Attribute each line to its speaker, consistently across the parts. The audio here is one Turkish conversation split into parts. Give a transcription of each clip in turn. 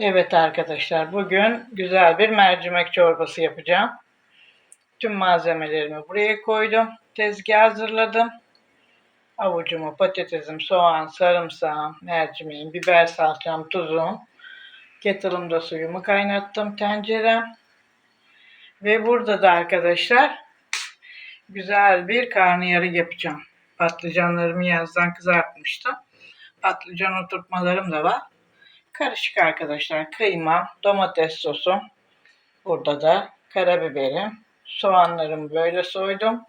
Speaker 1: Evet arkadaşlar bugün güzel bir mercimek çorbası yapacağım. Tüm malzemelerimi buraya koydum. Tezgah hazırladım. Avucumu, patatesim, soğan, sarımsağım, mercimeğim, biber salçam, tuzum. Kettle'ımda suyumu kaynattım tencerem. Ve burada da arkadaşlar güzel bir karnıyarık yapacağım. Patlıcanlarımı yazdan kızartmıştım. Patlıcan oturtmalarım da var. Karışık arkadaşlar. Kıyma, domates sosum. Burada da karabiberim. Soğanlarımı böyle soydum.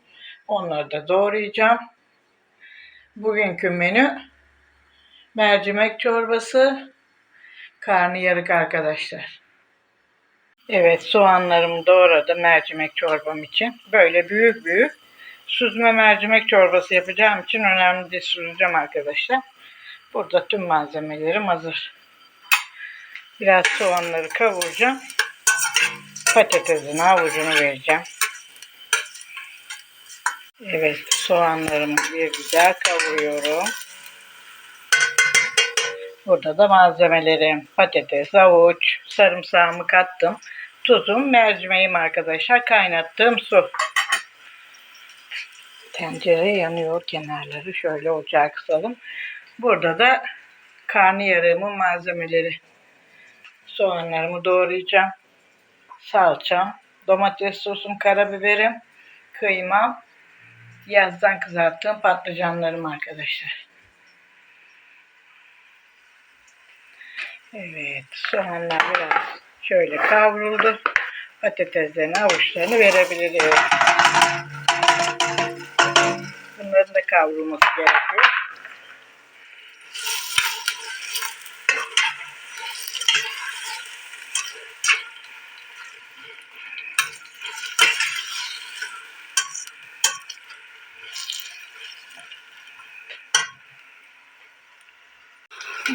Speaker 1: Onları da doğrayacağım. Bugünkü menü mercimek çorbası, karnıyarık arkadaşlar. Evet soğanlarımı doğradım mercimek çorbam için. Böyle büyük büyük süzme mercimek çorbası yapacağım için önemli değil süzeceğim arkadaşlar. Burada tüm malzemelerim hazır. Biraz soğanları kavuracağım. Patatesin avucunu vereceğim. Evet soğanlarımı bir güzel kavuruyorum. Burada da malzemelerim patates, avuç, sarımsağımı kattım. Tuzum, mercimeğim arkadaşlar. Kaynattığım su. Tencere yanıyor kenarları. Şöyle ocağı kısalım. Burada da karnıyarığımın malzemeleri. Soğanlarımı doğrayacağım. Salçam, domates sosum, karabiberim, kıymam, yazdan kızarttığım patlıcanlarım arkadaşlar. Evet, soğanlar biraz şöyle kavruldu. Patateslerini, avuçlarını verebilirim. Bunların da kavrulması gerekiyor.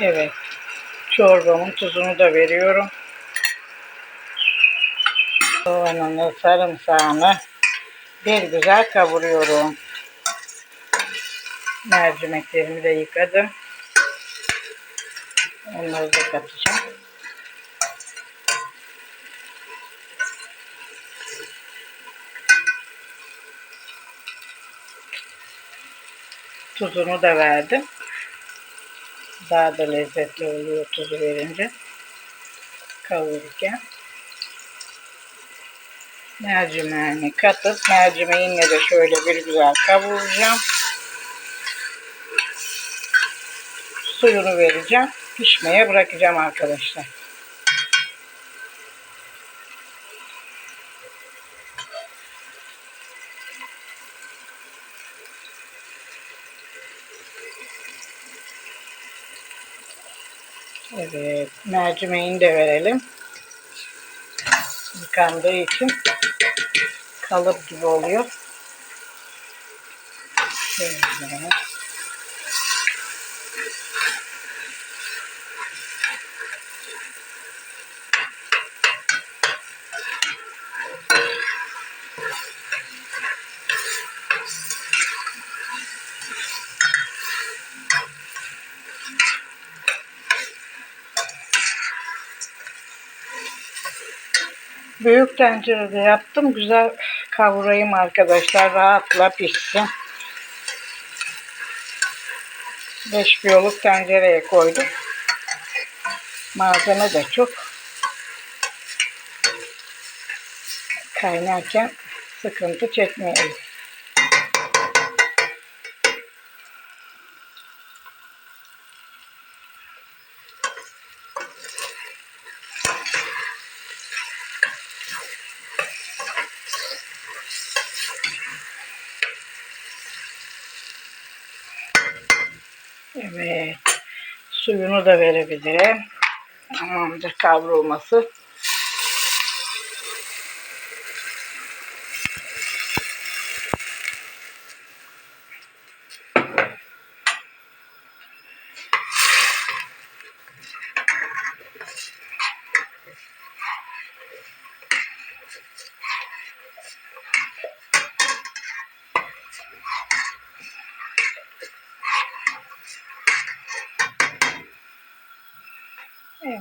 Speaker 1: Evet. Çorbamın tuzunu da veriyorum. Soğanını, sarımsağını bir güzel kavuruyorum. Mercimeklerimi de yıkadım. Onları da katacağım. Tuzunu da verdim. Daha da lezzetli oluyor tuzu verince. Kavururken. Mercimeğini katıp mercimeğinle de şöyle bir güzel kavuracağım. Suyunu vereceğim. Pişmeye bırakacağım arkadaşlar. Evet, mercimeğini de verelim. Yıkandığı için kalıp gibi oluyor. Şöyle. Büyük tencerede yaptım. Güzel kavurayım arkadaşlar. Rahatla pişsin. 5 biyoluk tencereye koydum. Malzeme de çok. Kaynarken sıkıntı çekmeyelim. Evet. Suyunu da verebilirim. Tamamdır kavrulması. Evet.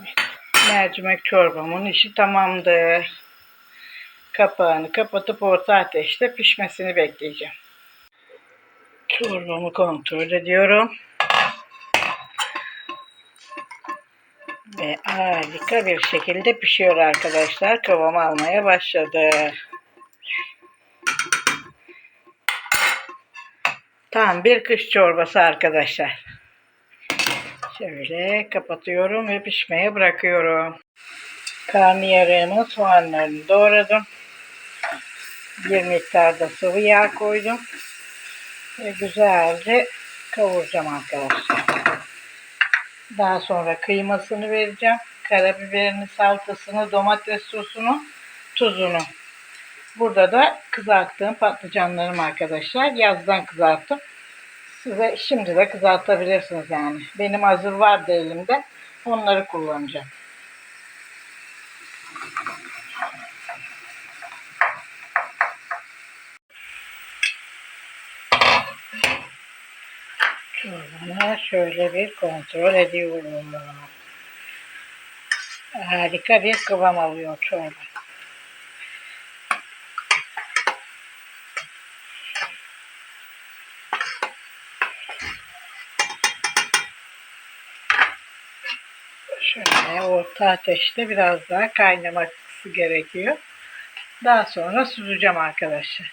Speaker 1: Mercimek çorbamın işi tamamdı. Kapağını kapatıp orta ateşte pişmesini bekleyeceğim. Çorbamı kontrol ediyorum. Ve harika bir şekilde pişiyor arkadaşlar. Kıvam almaya başladı. Tam bir kış çorbası arkadaşlar. Şöyle kapatıyorum ve pişmeye bırakıyorum. Karnıyarığımın soğanlarını doğradım. Bir miktar da sıvı yağ koydum. Ve güzelce kavuracağım arkadaşlar. Daha sonra kıymasını vereceğim. Karabiberini, salçasını, domates sosunu, tuzunu. Burada da kızarttığım patlıcanlarım arkadaşlar. Yazdan kızarttım. Size şimdi de kızartabilirsiniz yani. Benim hazır vardı elimde. Onları kullanacağım. Çorbamı şöyle bir kontrol ediyorum. Harika bir kıvam alıyor çorba. Şöyle orta ateşte biraz daha kaynaması gerekiyor. Daha sonra süzeceğim arkadaşlar.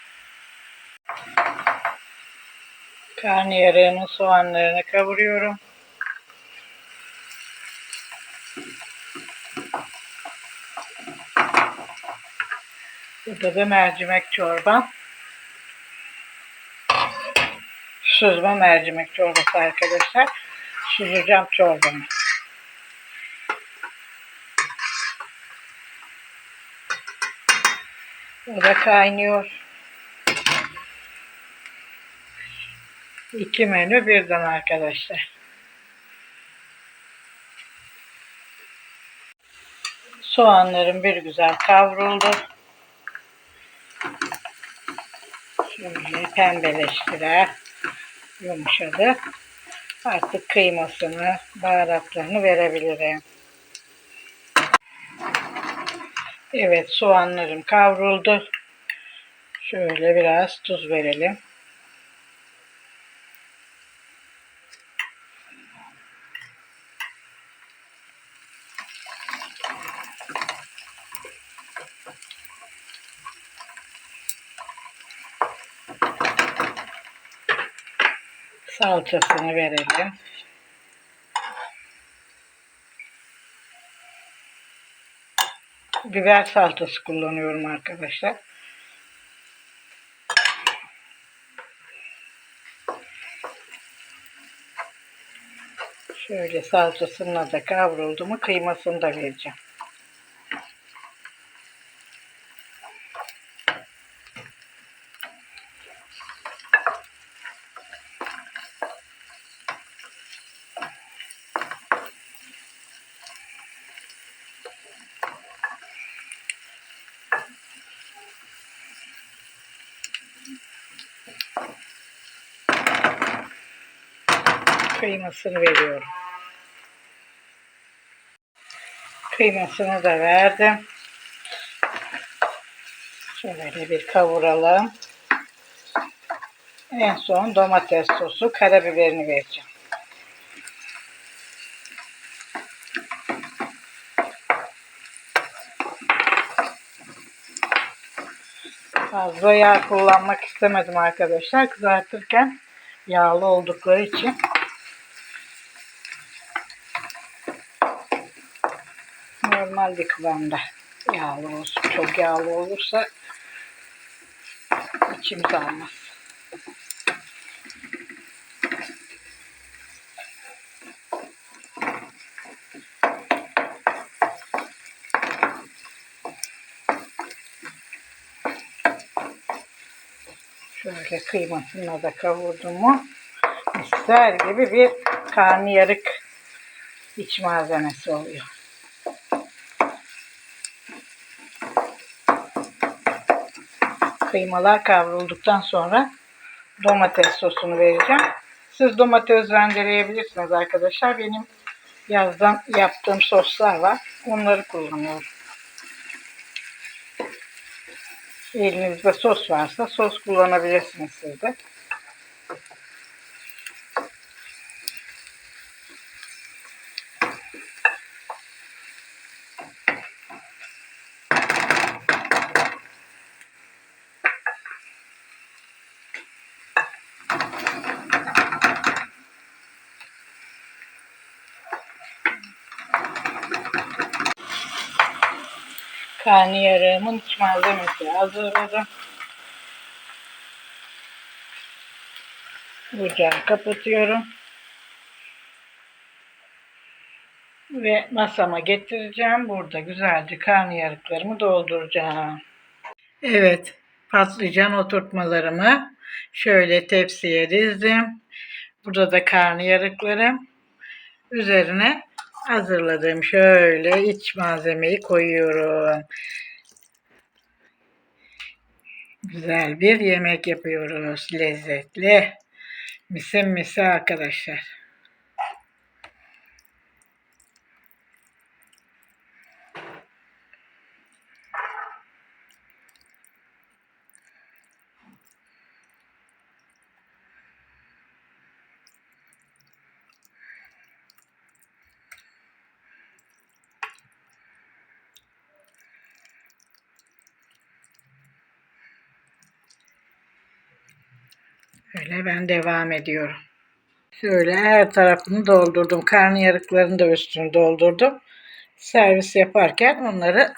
Speaker 1: Karnıyarığının soğanlarını kavuruyorum. Burada da mercimek çorbam. Süzme mercimek çorbası arkadaşlar. Süzeceğim çorbamı. Da kaynıyor. İki menü birden arkadaşlar. Soğanlarım bir güzel kavruldu. Şöyle pembeleştiler. Yumuşadı. Artık kıymasını, baharatlarını verebilirim. Evet soğanlarım kavruldu. Şöyle biraz tuz verelim. Salçasını verelim. Biber salçası kullanıyorum arkadaşlar. Şöyle salçasını da kavruldu mu kıymasını da vereceğim. Kıymasını veriyorum. Kıymasını da verdim. Şöyle bir kavuralım. En son domates sosu, karabiberini vereceğim. Fazla yağ kullanmak istemedim arkadaşlar. Kızartırken yağlı oldukları için normal bir kıvamda yağlı olsun. Çok yağlı olursa içimiz almaz. Şöyle kıymasını da kavurdum mu misler gibi bir karnıyarık iç malzemesi oluyor. Kıymalar kavrulduktan sonra domates sosunu vereceğim. Siz domates rendeleyebilirsiniz arkadaşlar. Benim Yazdan yaptığım soslar var. Onları kullanıyorum. Elinizde sos varsa sos kullanabilirsiniz siz de. Karnıyarığımın iç malzemesi hazırladım. Ocağı kapatıyorum. Ve masama getireceğim. Burada güzelce karnıyarıklarımı dolduracağım. Evet, patlıcan oturtmalarımı şöyle tepsiye dizdim. Burada da karnıyarıklarım. Üzerine hazırladığım şöyle iç malzemeyi koyuyorum. Güzel bir yemek yapıyoruz. Lezzetli. Misin misi arkadaşlar. Öyle ben devam ediyorum. Şöyle her tarafını doldurdum. Karnıyarıklarını da üstünü doldurdum. Servis yaparken onları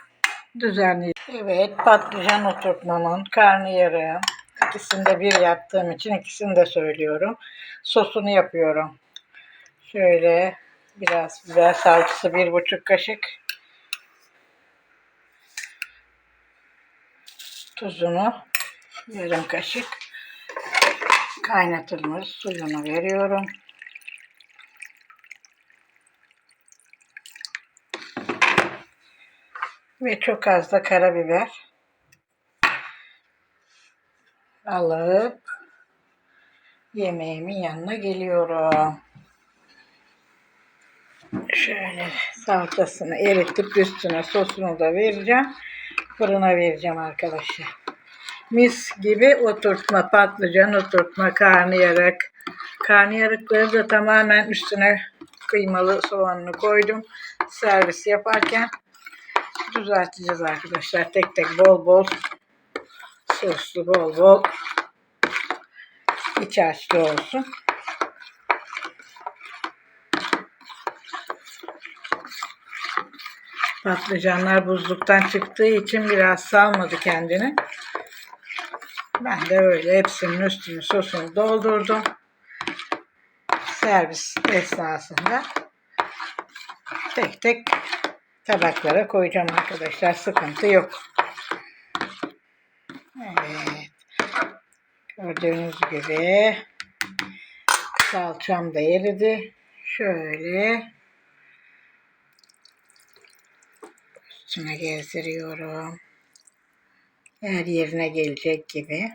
Speaker 1: düzenleyeceğim. Evet patlıcan oturtmamın, karnıyarığın ikisini de bir yaptığım için ikisini de söylüyorum. Sosunu yapıyorum. Şöyle biraz biber salçası bir buçuk kaşık. Tuzunu yarım kaşık kaynatılmış suyunu veriyorum. Ve çok az da karabiber alıp yemeğimin yanına geliyorum. Şöyle salçasını eritip üstüne sosunu da vereceğim. Fırına vereceğim arkadaşlar mis gibi oturtma, patlıcan oturtma, karnıyarık. Karnıyarıkları da tamamen üstüne kıymalı soğanını koydum. Servis yaparken düzelteceğiz arkadaşlar. Tek tek bol bol soslu bol bol iç harçlı olsun. Patlıcanlar buzluktan çıktığı için biraz salmadı kendini. Ben de öyle hepsinin üstünü sosunu doldurdum. Servis esnasında tek tek tabaklara koyacağım arkadaşlar. Sıkıntı yok. Evet. Gördüğünüz gibi salçam da eridi. Şöyle üstüne gezdiriyorum her yerine gelecek gibi.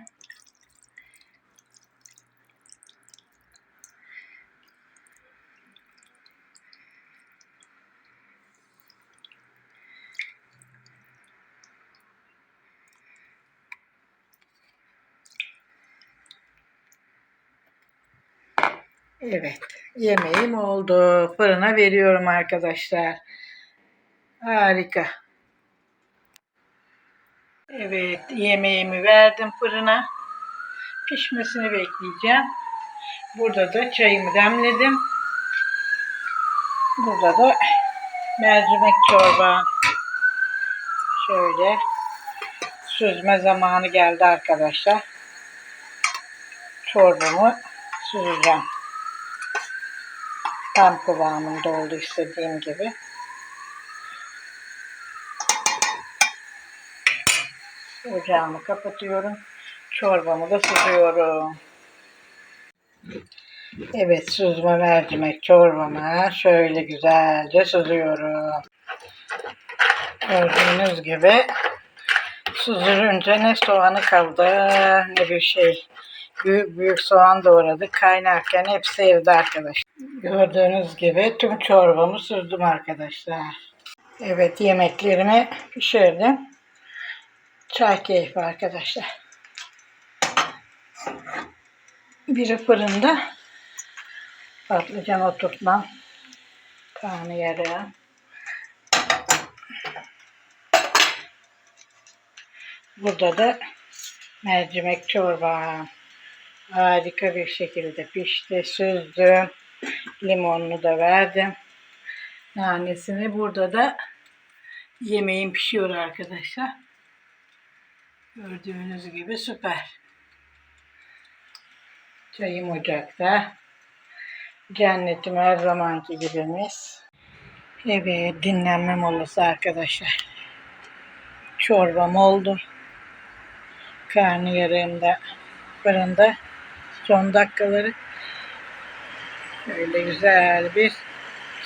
Speaker 1: Evet, yemeğim oldu. Fırına veriyorum arkadaşlar. Harika. Evet, yemeğimi verdim fırına. Pişmesini bekleyeceğim. Burada da çayımı demledim. Burada da mercimek çorba. Şöyle süzme zamanı geldi arkadaşlar. Çorbamı süzeceğim. Tam kıvamında oldu istediğim gibi. Ocağımı kapatıyorum. Çorbamı da süzüyorum. Evet süzme mercimek çorbamı şöyle güzelce süzüyorum. Gördüğünüz gibi süzülünce ne soğanı kaldı ne bir şey. Büyük büyük soğan doğradık. Kaynarken hepsi evde arkadaşlar. Gördüğünüz gibi tüm çorbamı sürdüm arkadaşlar. Evet yemeklerimi pişirdim. Çay keyfi arkadaşlar. Biri fırında patlıcan oturtmam. Karnıyarığı. Burada da mercimek çorba. Harika bir şekilde pişti. Süzdüm. Limonunu da verdim. Nanesini burada da yemeğim pişiyor arkadaşlar. Gördüğünüz gibi süper. Çayım ocakta. Cennetim her zamanki gibimiz. Evet dinlenme molası arkadaşlar. Çorbam oldu. Karnıyarığım da fırında. Son dakikaları. Şöyle güzel bir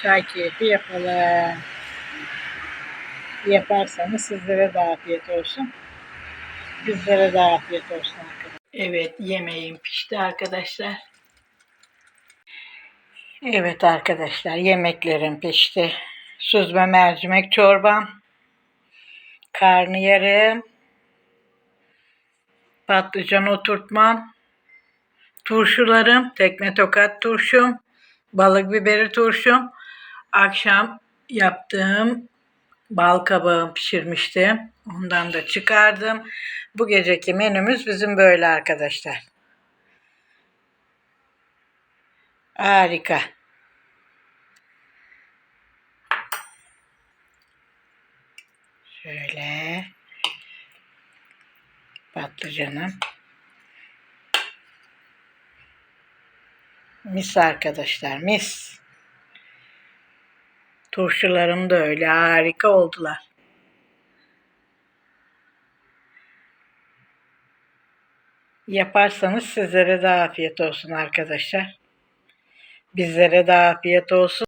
Speaker 1: çay keyfi yapalım. Yaparsanız sizlere de afiyet olsun. Bizlere de afiyet olsun arkadaşlar. Evet yemeğim pişti arkadaşlar. Evet arkadaşlar yemeklerim pişti. Süzme mercimek çorbam. Karnıyarığım. Patlıcan oturtmam. Turşularım. Tekme tokat turşum. Balık biberi turşum. Akşam yaptığım bal kabağım pişirmiştim. Ondan da çıkardım. Bu geceki menümüz bizim böyle arkadaşlar. Harika. Şöyle patlıcanım. Mis arkadaşlar mis. Turşularım da öyle harika oldular. Yaparsanız sizlere de afiyet olsun arkadaşlar. Bizlere de afiyet olsun.